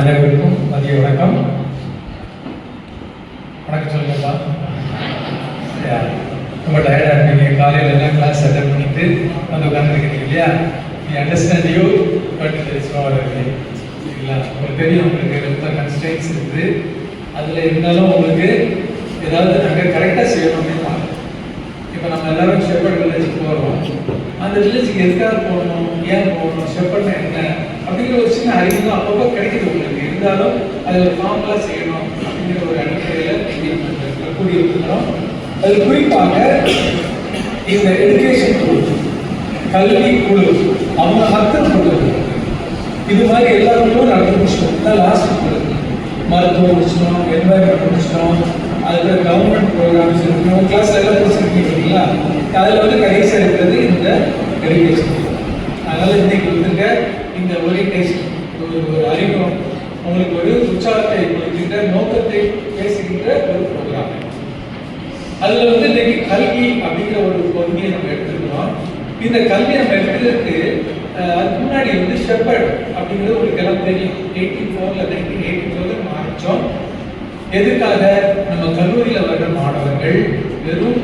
அனைவருக்கும் மதிய வணக்கம். வணக்கம் சொல்லுங்கப்பா. ரொம்ப டயர்டாக இருப்பீங்க காலையில் எல்லாம் கிளாஸ் அட்டன் பண்ணிட்டு வந்து உட்காந்துருக்கீங்க இல்லையா? நீ அண்டர்ஸ்டாண்ட் யூ பட் ஸ்லோவாக இருக்கு சரிங்களா? உங்களுக்கு தெரியும் உங்களுக்கு ரொம்ப கன்ஸ்டன்ஸ் இருக்குது. அதில் இருந்தாலும் உங்களுக்கு ஏதாவது நாங்கள் கரெக்டாக செய்யணும் இப்போ நம்ம எல்லாரும் ஷெப்பர்ட் வில்லேஜுக்கு போகிறோம் அந்த வில்லேஜுக்கு எதுக்காக போகணும்? ஏன் போகணும்? ஷெப்பர்ட்னா என்ன? அப்படிங்கிற ஒரு சின்ன அறிவு தான் அப்பப்போ கிடைக்குது உங்களுக்கு. இருந்தாலும் அது ஒரு ஃபார்முலா செய்யணும் அப்படிங்கிற ஒரு அடிப்படையில் கூடியிருக்கிறோம் அது குறிப்பாக இந்த எஜுகேஷன் குழு கல்வி குழு அவங்க மக்கள் குழு இது மாதிரி எல்லா குழுவும் நடந்து முடிச்சிட்டோம். இதான் லாஸ்ட் குழு. மருத்துவம் முடிச்சிட்டோம் என்வாயன்மெண்ட் முடிச்சிட்டோம். அதில் கவர்மெண்ட் ப்ரோக்ராம்ஸ் இருக்கணும் கிளாஸ் எல்லாம் முடிச்சிருக்கீங்க இல்லைங்களா? அதில் வந்து கடைசியாக இருக்கிறது இந்த எடுகேஷன் அதனால் இன்னைக்கு வந்துங்க இந்த ஓரியன்டேஷன் ஒரு ஒரு அறிமுகம் உங்களுக்கு ஒரு உற்சாகத்தை கொடுக்கின்ற நோக்கத்தை பேசுகின்ற ஒரு ப்ரோக்ராம் அதில் வந்து இன்னைக்கு கல்வி அப்படிங்கிற ஒரு பகுதியை நம்ம எடுத்துக்கிறோம் இந்த கல்வி நம்ம எடுக்கிறதுக்கு அதுக்கு முன்னாடி வந்து ஷெப்பர்ட் அப்படிங்கிறது ஒரு கிளம்பு தெரியும். எயிட்டி ஃபோர்ல நைன்டீன் எயிட்டி ஃபோரில் நம்ம எதுக்காக? நம்ம கல்லூரியில் வர்ற மாணவர்கள் வெறும்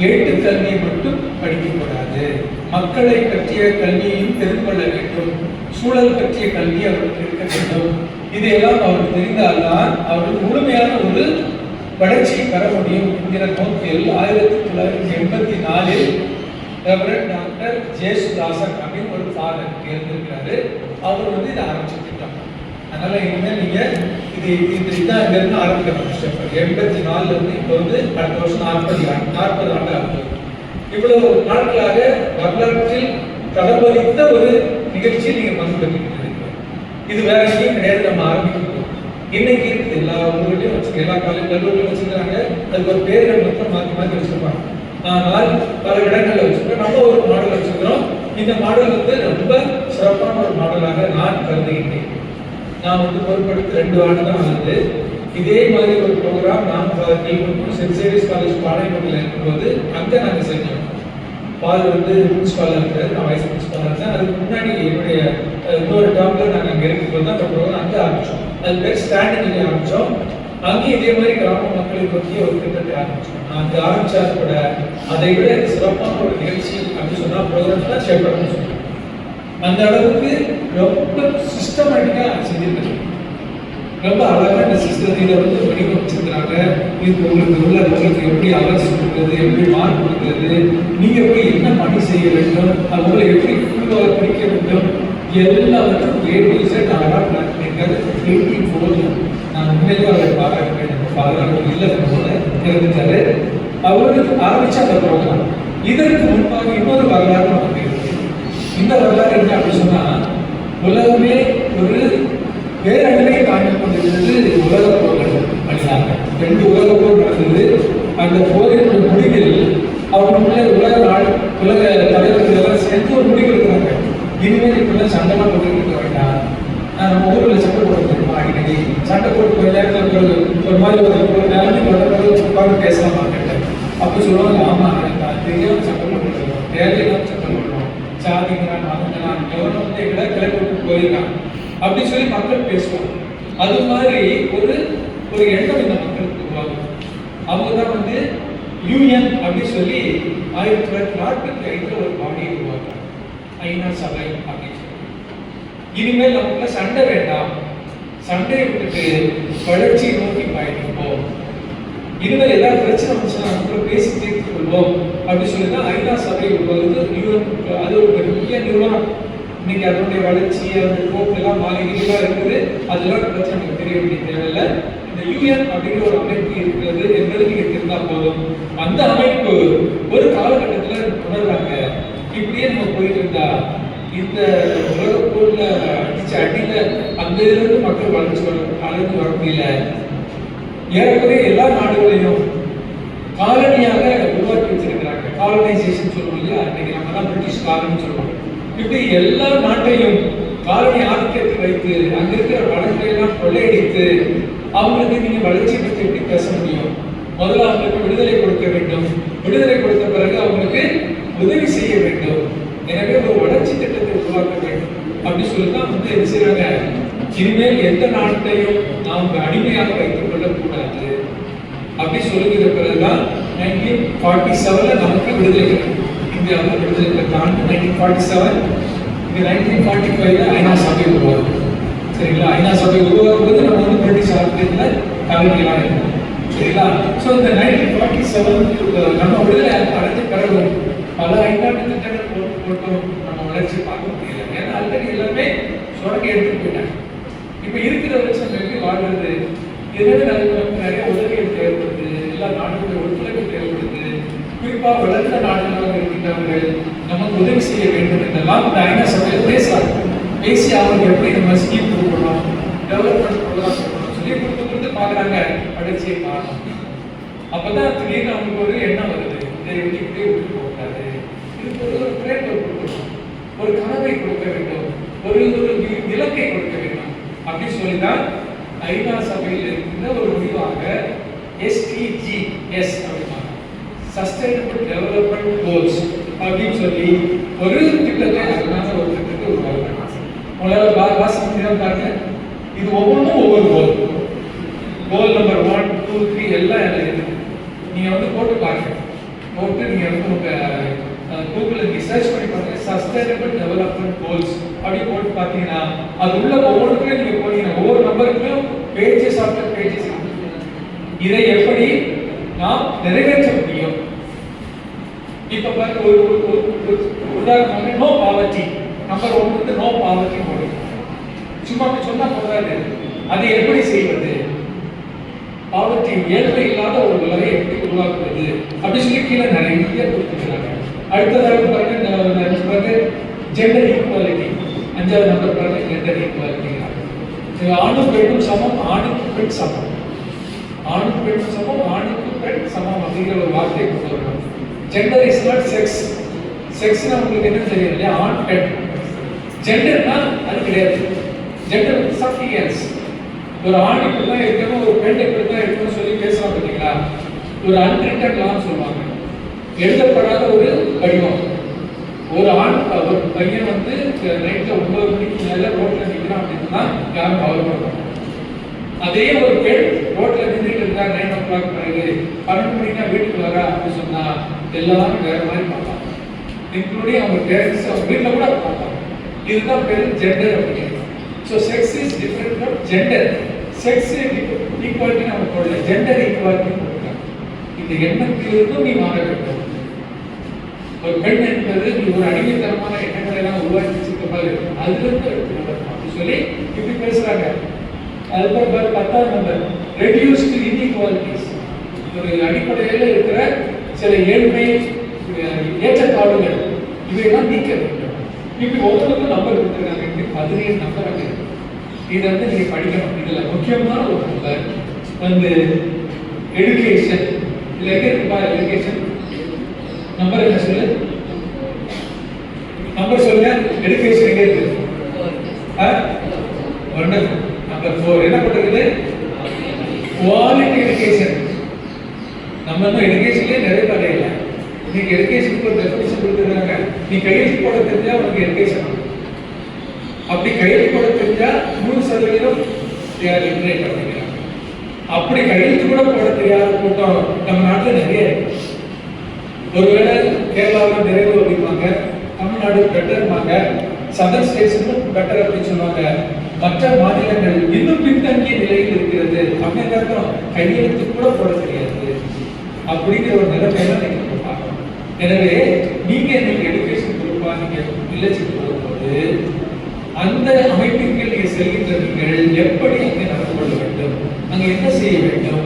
எழுத்து கல்வியை மட்டும் படிக்கக்கூடாது மக்களை பற்றிய கல்வியையும் தெரிந்து கொள்ள வேண்டும். சூழல் பற்றிய கல்வி அவருக்கு இருக்க வேண்டும். இதையெல்லாம் அவருக்கு தெரிந்தால்தான் அவர்கள் முழுமையான ஒரு வளர்ச்சியை பெற முடியும் என்கிற நோக்கில் ஆயிரத்தி தொள்ளாயிரத்தி எண்பத்தி நாலில் ரெவரண்ட் டாக்டர் ஜேசுதாசன் அப்படின்னு ஒரு ஃபாதர் இருந்திருக்கிறாரு அவர் வந்து இதை ஆரம்பிச்சு திட்டம் அதனால இனிமேல் நீங்க இது இது இதான் இருந்து ஆரம்பிக்கணும். எண்பத்தி நாலுல இருந்து இப்போ வந்து அடுத்த வருஷம் நாற்பது ஆண்டு நாற்பது ஆண்டு ஆகும் இவ்வளவு நாட்களாக வரலாற்றில் கடம்பளித்த ஒரு நிகழ்ச்சியில் நீங்க பங்கு இது வேற விஷயம் கிடையாது நம்ம ஆரம்பிக்கிறோம் இன்னைக்கு எல்லா ஊர்லயும் எல்லா காலேஜ் கல்லூரியும் வச்சுக்கிறாங்க. அதுக்கு ஒரு பேர்கள் மட்டும் மாற்றி மாற்றி வச்சிருப்பாங்க. ஆனால் பல இடங்கள்ல வச்சிருக்கோம் நம்ம ஒரு மாடல் வச்சிருக்கிறோம் இந்த மாடல் வந்து ரொம்ப சிறப்பான ஒரு மாடலாக நான் கருதுகின்றேன். நான் வந்து பொறுப்படுத்தி ரெண்டு ஆண்டு தான் வந்து இதே மாதிரி ஒரு ப்ரோக்ராம் நான் கேள்விப்பட்டோம் சென்ட் சேவியர்ஸ் காலேஜ் பாளையங்கோட்டில் இருக்கும்போது அங்கே நாங்கள் செஞ்சோம் பால் வந்து பிரின்ஸ்பாலாக இருக்கிறாரு நான் வைஸ் பிரின்ஸ்பாலாக இருந்தேன். அதுக்கு முன்னாடி என்னுடைய இன்னொரு டேர்மில் நாங்கள் அங்கே இருக்கும்போது தான் அந்த ப்ரோக்ராம் அங்கே ஆரம்பித்தோம் அது பேர் ஸ்டாண்டிங் ஆரம்பித்தோம் அங்கேயும் இதே மாதிரி கிராம மக்களை பற்றி ஒரு திட்டத்தை ஆரம்பித்தோம் அங்கே ஆரம்பிச்சா கூட அதை விட சிறப்பான ஒரு நிகழ்ச்சி அப்படின்னு சொன்னால் ப்ரோக்ராம் தான் சேப்பர்னு சொல்லுவோம் அந்த அளவுக்கு ரொம்ப சிஸ்டமேட்டிக்காக செஞ்சிருக்காங்க ரொம்ப அழகாக இந்த சிஸ்டத்தில் வந்து வடிவமைச்சிருக்கிறாங்க இது உங்களுக்கு உள்ள உங்களுக்கு எப்படி அலர்ஸ் கொடுக்குறது எப்படி மார்க் கொடுக்குறது நீங்கள் எப்படி என்ன பணி செய்ய வேண்டும் அவங்களை எப்படி குழுவாக பிடிக்க வேண்டும் எல்லாவற்றும் ஏ டு செட் அழகாக பிளான் பண்ணியிருக்காரு. எயிட்டி ஃபோர்ல நான் உண்மையிலேயே அவரை பாராட்டுறேன் நம்ம பாராட்டு இல்லை போல இருந்துட்டாரு அவருக்கு ஆரம்பிச்ச அந்த ப்ரோக்ராம் இதற்கு முன்பாக இன்னொரு வரலாறு நமக்கு இருக்கு இந்த வரலாறு என்ன அப்படின்னு சொன்னால் உலகமே ஒரு பேரழிவை தாங்கிக் கொண்டிருந்தது உலக போர்கள் வழியாக ரெண்டு உலக போர் நடந்தது அந்த போரினுடைய முடிவில் அவங்களுக்குள்ள உலக நாள் உலக தலைவர்கள் எல்லாம் சேர்ந்து ஒரு முடிவு எடுக்கிறாங்க. இனிமேல் இப்படிலாம் சண்டைலாம் போட்டு இருக்க வேண்டாம். நம்ம ஊரில் சண்டை போட்டு தெரியுமா அடிக்கடி? சண்டை போட்டு கொஞ்ச நேரத்தில் ஒரு மாதிரி ஒரு ஒரு நிலைமைக்கு வந்த உட்கார்ந்து பேசலாம் அப்போ சொல்லுவாங்க ஆமாம் எனக்கு தெரியாம சண்டை போட்டுருக்கோம் தேவையில்லாம சட்டம் போடுறோம் சாதிங்கிறான் மதங்கிறான் எவனும் வந்து எங்களை கிளப்பி போயிருக்கான். அப்படி சொல்லி மக்கள் பேசுவாங்க. அது மாதிரி ஒரு ஒரு எண்ணம் இந்த மக்களுக்கு அவங்க தான் வந்து யூஎன் அப்படின்னு சொல்லி ஆயிரத்தி தொள்ளாயிரத்தி நாற்பத்தி ஐந்துல ஒரு பாடியை உருவாக்குறாங்க ஐநா சபை அப்படின்னு சொல்லி. இனிமேல் நமக்குள்ள சண்டை வேண்டாம். சண்டையை விட்டுட்டு வளர்ச்சியை நோக்கி பயணிப்போம். இனிமேல் ஏதாவது பிரச்சனை வந்துச்சுன்னா கூட பேசி தீர்த்து கொள்வோம். அப்படின்னு சொல்லி தான் ஐநா சபை உருவாகுது. யூஎன் அது ஒரு பெரிய நிறுவனம். இன்னைக்கு அதனுடைய வளர்ச்சி அதனுடைய போக்கு எல்லாம் இருக்குது. அதெல்லாம் பற்றி நமக்கு தெரிய வேண்டிய தேவையில்லை. இந்த யூஎன் அப்படிங்கிற ஒரு அமைப்பு இருக்கிறது என்பது நீங்க தெரிந்தா போதும். அந்த அமைப்பு ஒரு காலகட்டத்தில் உணர்றாங்க. இப்படியே நம்ம போயிட்டு இருந்தா இந்த உலக அடிச்ச அடியில அந்த இருந்து மக்கள் வளர்ச்சி வர வளர்ந்து வர முடியல. ஏறக்குறைய எல்லா நாடுகளையும் காலனியாக உருவாக்கி வச்சிருக்கிறாங்க. காலனைசேஷன் சொல்லுவோம் இல்லையா? இன்னைக்கு நம்ம தான் பிரிட்டிஷ் காலனி சொல்லுவோம். இப்படி எல்லா நாட்டையும் காலனி ஆதிக்கத்தில் வைத்து அங்க இருக்கிற வளங்களை எல்லாம் கொள்ளையடித்து அவங்களுக்கு நீங்க வளர்ச்சி பற்றி எப்படி பேச முடியும்? முதல்ல அவங்களுக்கு விடுதலை கொடுக்க வேண்டும். விடுதலை கொடுத்த பிறகு அவங்களுக்கு உதவி செய்ய வேண்டும். எனவே ஒரு வளர்ச்சி திட்டத்தை உருவாக்க வேண்டும். அப்படி சொல்லி தான் வந்து என்ன இனிமேல் எந்த நாட்டையும் நாம் அடிமையாக வைத்துக் கொள்ளக்கூடாது. அப்படி சொல்லுகிற பிறகுதான் நைன்டீன் ஃபார்ட்டி செவன்ல நமக்கு விடுதலை கிடைக்கும். இந்தியாவில் விடுதலை நைன்டீன் ஃபார்ட்டி செவன் இங்க நைன்டீன் ஃபார்ட்டி ஃபைவ்ல ஐநா சபை உருவாகும் சரிங்களா? ஐநா சபை உருவாகும் நம்ம வந்து பிரிட்டிஷ் ஆட்சியில் காலனிகளாக இருக்கும் சரிங்களா? ஸோ இந்த நைன்டீன் ஃபார்ட்டி செவன் நம்ம விடுதலை அடைஞ்ச பிறகு பல ஐந்தாண்டு திட்டங்கள் போட்டு போட்டும். நம்ம வளர்ச்சி பார்க்க முடியல. ஏன்னா ஆல்ரெடி எல்லாமே சுரண்டி எடுத்துட்டு போயிட்டாங்க. இப்போ இருக்கிற வச்சு எப்படி வாழ்றது இதனால நமக்கு நிறைய உதவிகள் தேவைப்படுது. எல்லா நாடுகளுடைய ஒத்துழைப்பு தேவைப்படுது. குறிப்பாக வளர்ந்த நாடுகளாக இருக்கின்றவர்கள் நமக்கு உதவி செய்ய வேண்டும் என்றெல்லாம் இந்த ஐநா சபையில் பேசுறாங்க. பேசி அவங்க எப்படி நம்ம ஸ்கீம் கொடுக்கணும் டெவலப்மெண்ட் ப்ரோக்ராம் கொடுக்கணும் சொல்லி கொடுத்து கொடுத்து பார்க்குறாங்க வளர்ச்சியை காரணம் அப்போதான் திடீர்னு அவங்களுக்கு ஒரு எண்ணம் வருது. இதை எப்படி இப்படியே விட்டு போகாது. இதுக்கு ஒரு ஒரு பிரேம் கொடுக்கணும். ஒரு கனவை கொடுக்க வேண்டும். ஒரு ஒரு இலக்கை கொடுக்க வேண்டும். அப்படின்னு சொல்லி தான் ஐநா சபையில் இருக்கின்ற ஒரு முடிவாக எஸ்டிஜிஎஸ் அப்படின்னு சஸ்டைனபிள் டெவலப்மெண்ட் கோல்ஸ் அப்படின்னு சொல்லி ஒரு திட்டத்தை அதனால ஒரு திட்டத்தை உருவாக்குறாங்க உங்களால் பா வாசிக்க முடியாம பாருங்க. இது ஒவ்வொன்றும் ஒவ்வொரு goal goal number one two three எல்லாம் எனக்கு இருக்கு. நீங்கள் வந்து போட்டு பாருங்க. போட்டு நீங்கள் வந்து உங்கள் கூகுளில் ரிசர்ச் பண்ணி பாருங்க. சஸ்டைனபிள் டெவலப்மெண்ட் கோல்ஸ் அப்படி போட்டு பார்த்தீங்கன்னா அது உள்ள ஒவ்வொன்றுக்குமே நீங்கள் போனீங்கன்னா ஒவ்வொரு நம்பருக்கும் பேஜஸ் ஆஃப்டர் பேஜஸ் இதை எப்படி நாம் நிறைவேற்ற முடியும்? இப்போ பாருங்க ஒரு ஒரு- உதாரணமாக நோ பாவர்ட்டி நம்பர் ஒன் வந்து நோ பாவர்ட்டி போடும் சும்மா அப்படி சொன்னா போதாது. அதை எப்படி செய்வது? பாவர்ட்டி ஏழ்மை இல்லாத ஒரு உலகை எப்படி உருவாக்குவது? அப்படி சொல்லி கீழே நிறைய கொடுத்துருக்காங்க அடுத்ததாக பாருங்க பாருங்க ஜெண்டர் ஈக்குவாலிட்டி அஞ்சாவது நம்பர் பாருங்க ஜெண்டர் ஈக்குவாலிட்டி ஆணும் பெண்ணும் சமம் ஆணுக்கு பெண் சமம். ஆணுக்கு பெண் சமம் ஆணுக்கு பெண் சமம் அப்படிங்கிற ஒரு வார்த்தையை கொண்டு வரணும். ஜெண்டர் இஸ் நாட் செக்ஸ் செக்ஸ்னா உங்களுக்கு என்ன தெரியும் இல்லையா? ஆண் பெண் ஜெண்டர்னா அது கிடையாது. ஜெண்டர் சம்திங் ஒரு ஆண் இப்படி தான் இருக்கணும் ஒரு பெண் இப்படி தான் இருக்கணும்னு சொல்லி பேசலாம் பார்த்தீங்களா? ஒரு அன்ரிட்டன் லான்னு சொல்லுவாங்க. எழுதப்படாத ஒரு வடிவம். ஒரு ஆண் ஒரு பையன் வந்து நைட்டில் ஒன்பது மணிக்கு மேலே ரோட்டில் நிற்கிறான் அப்படின்னா யாரும் கவலைப்படுவாங்க அதே ஒரு பெண் ரோட்டில் நின்றுட்டு இருந்தால் நைன் ஓ கிளாக் பிறகு பன்னெண்டு மணிக்கு வீட்டுக்கு எல்லாரும் வேற மாதிரி பார்ப்பாங்க. இன்க்ளூடிங் அவங்க பேரண்ட்ஸ் அவங்க வீட்டில் கூட பார்ப்பாங்க. இதுதான் பேர் ஜெண்டர் அப்படிங்கிறது. So sex is different from gender sex equality நம்ம போடல. ஜெண்டர் ஈக்குவாலிட்டி போட்டாங்க இந்த எண்ணத்திலிருந்தும் நீ மாற வேண்டும். ஒரு பெண் என்பது நீ ஒரு அடிமைத்தனமான எண்ணங்களை எல்லாம் உருவாக்கி வச்சிருக்க மாதிரி இருக்கும். அதுலேருந்து அப்படின்னு சொல்லி இப்படி பேசுகிறாங்க அதுக்கப்புறம் பத்தாவது நம்பர். ரெடியூஸ்டு இன்இக்வாலிட்டிஸ் ஒரு அடிப்படையில் இருக்கிற சில ஏழ்மை அஹ், ஏற்றத்தாழ்வுகள் இவையெல்லாம் நீக்க வேண்டும். இப்படி ஒவ்வொருக்கும் நம்பர் கொடுத்துருக்காங்க. இப்படி பதினேழு நம்பர் அங்கே இதை வந்து நீங்கள் படிக்கணும். இதில் முக்கியமான ஒரு நம்பர் வந்து எடுகேஷன் இதில் எங்கே இருக்குப்பா எடுகேஷன் நம்பர் என்ன சொல்லு? நம்பர் சொல்லுங்க. எடுகேஷன் எங்கே இருக்கு? ஒன்று நம்பர் ஃபோர் என்ன பண்ணுறது குவாலிட்டி எடுகேஷன் நம்ம தான் எடுக்க இன்னைக்கு எடுகேஷனுக்கு ஒரு டெஃபினிஷன் கொடுத்துருக்காங்க. நீ கையெழுத்து போட தெரிஞ்சா உனக்கு எஜுகேஷன் அப்படி கையெழுத்து போட தெரிஞ்சா நூறு சதவீதம் லிட்ரேட் அப்படிங்கிறாங்க அப்படி கையெழுத்து கூட போட தெரியாத கூட்டம் நம்ம நாட்டில் நிறைய ஒருவேளை கேரளாவில் நிறைவு அப்படிம்பாங்க தமிழ்நாடு பெட்டர்மாங்க சதர் ஸ்டேட்ஸ் பெட்டர் அப்படின்னு சொல்லுவாங்க. மற்ற மாநிலங்கள் இன்னும் பின்தங்கிய நிலையில் இருக்கிறது. அப்படிங்கிறதும் கையெழுத்து கூட போட தெரியாது. அப்படிங்கிற ஒரு நிலைமையில நீங்க எனவே நீங்க இன்னைக்கு எடுகேஷன் குரூப்பா நீங்க வில்லேஜுக்கு போகும்போது அந்த அமைப்பிற்கு நீங்க செல்கின்ற நீங்கள் எப்படி அங்கே நடந்து கொள்ள வேண்டும்? அங்கே என்ன செய்ய வேண்டும்?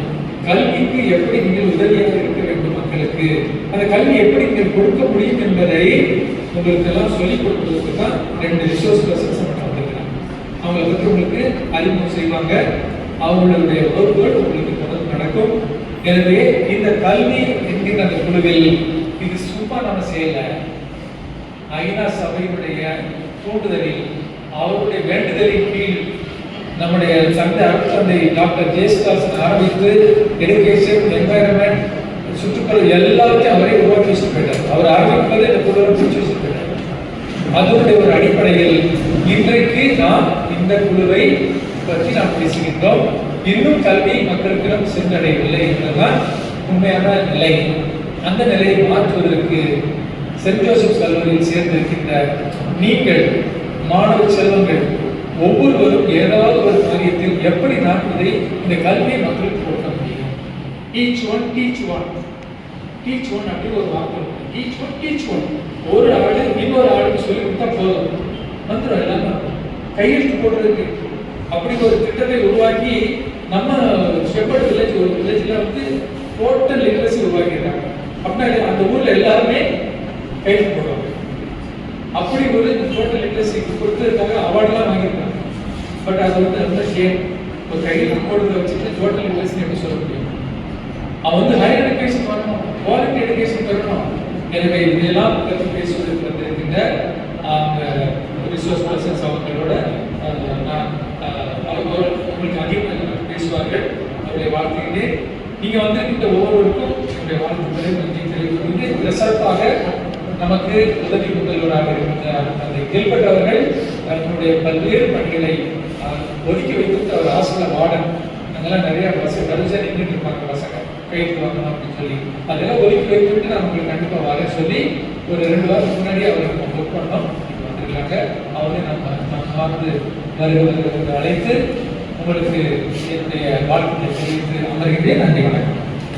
கல்விக்கு எப்படி நீங்கள் உதவியாக இருக்க வேண்டும் மக்களுக்கு? அந்த கல்வி எப்படி நீங்கள் கொடுக்க முடியும் என்பதை உங்களுக்கு எல்லாம் சொல்லிக் கொடுப்பதற்கு தான் ரெண்டு ரிசோர்ஸ் பர்சன்ஸ் நம்ம வந்திருக்கிறாங்க. அவங்களை பற்றி உங்களுக்கு அறிமுகம் செய்வாங்க. அவங்களுடைய வகுப்புகள் உங்களுக்கு தொடர்ந்து நடக்கும். எனவே இந்த கல்வி என்கின்ற அந்த குழுவில் குறிப்பாக நம்ம செய்யலை ஐநா சபையுடைய தூண்டுதலில் அவருடைய வேண்டுதலின் கீழ் நம்முடைய சந்தை அருட்சந்தை டாக்டர் ஜெயசுதாசன் ஆரம்பித்து எடுக்கேஷன் என்வாயன்மெண்ட் சுற்றுப்புறம் எல்லாத்தையும் அவரே உருவாக்கி வச்சுட்டு போயிட்டார். அவர் ஆரம்பிப்பது இந்த குழுவை பிடிச்சி வச்சுட்டு போயிட்டார். அதனுடைய ஒரு அடிப்படையில் இன்றைக்கு நாம் இந்த குழுவை பற்றி நாம் பேசுகின்றோம். இன்னும் கல்வி மக்களுக்கு சென்றடையவில்லை என்பதுதான் உண்மையான நிலை. அந்த நிலையை மாற்றுவதற்கு சென்ட் ஜோசப் கல்லூரியில் சேர்ந்திருக்கின்ற நீங்கள் மாணவ செல்வங்கள் ஒவ்வொருவரும் ஏதாவது ஒரு காரியத்தில் எப்படி நான் இதை இந்த கல்வியை மக்களுக்கு கொடுக்க முடியும்? Teach one teach one teach one அப்படி ஒரு வாக்கு டீச் ஒன் டீச் ஒன் ஒரு ஆளு இன்னொரு ஆளுக்கு சொல்லி கொடுத்தா போதும். வந்துடும் எல்லாமே. கையெழுத்து போடுறதுக்கு. அப்படி ஒரு திட்டத்தை உருவாக்கி நம்ம ஷெப்பர்ட் வில்லேஜ் ஒரு வில்லேஜில் வந்து டோட்டல் லிட்ரஸி உருவாக்கியிருக்காங்க. அப்படின்னா அந்த ஊர்ல எல்லாருமே கைது போடுவாங்க அப்படி ஒரு டோட்டல் லிட்ரஸி கொடுத்துருக்காங்க அவார்ட்லாம் வாங்கியிருக்காங்க. பட் அது வந்து ரொம்ப ஷேம் ஒரு கையில் போடுறத வச்சுட்டு டோட்டல் லிட்ரஸி எப்படி சொல்ல முடியும் அவன் வந்து ஹையர் எடுகேஷன் வரணும் குவாலிட்டி எடுகேஷன் பெறணும் எனவே இதெல்லாம் பற்றி பேசுவதற்கு வந்திருக்கின்ற அந்த ரிசோர்ஸ் பர்சன்ஸ் அவங்களோட நான் அவங்க உங்களுக்கு அதிகமாக பேசுவார்கள். அவருடைய வாழ்த்துக்கிட்டே வந்து வந்திருக்கின்ற ஒவ்வொருவருக்கும் என்னுடைய வாழ்த்துக்களை நன்றி தெரிவித்து இந்த சிறப்பாக நமக்கு உதவி முதல்வராக இருக்கின்ற அந்த கில்பர்ட் அவர்கள் தன்னுடைய பல்வேறு பணிகளை ஒதுக்கி வைத்து அவர் ஆசிரியர் வார்டன். அதெல்லாம் நிறைய பசங்க கடைசியாக நின்றுட்டு இருப்பாங்க பசங்க கைக்கு வாங்கணும் அப்படின்னு சொல்லி. அதெல்லாம் ஒதுக்கி வைத்துட்டு நான் உங்களுக்கு கண்டிப்பாக வர சொல்லி ஒரு ரெண்டு வாரம் முன்னாடி அவரை நம்ம புக் பண்ணோம். வந்திருக்காங்க அவரை நம்ம நம்ம பார்த்து வருவதற்கு அழைத்து உங்களுக்கு என்னுடைய வாழ்க்கையை தெரிவித்து அமர்கிறேன். நன்றி வணக்கம்.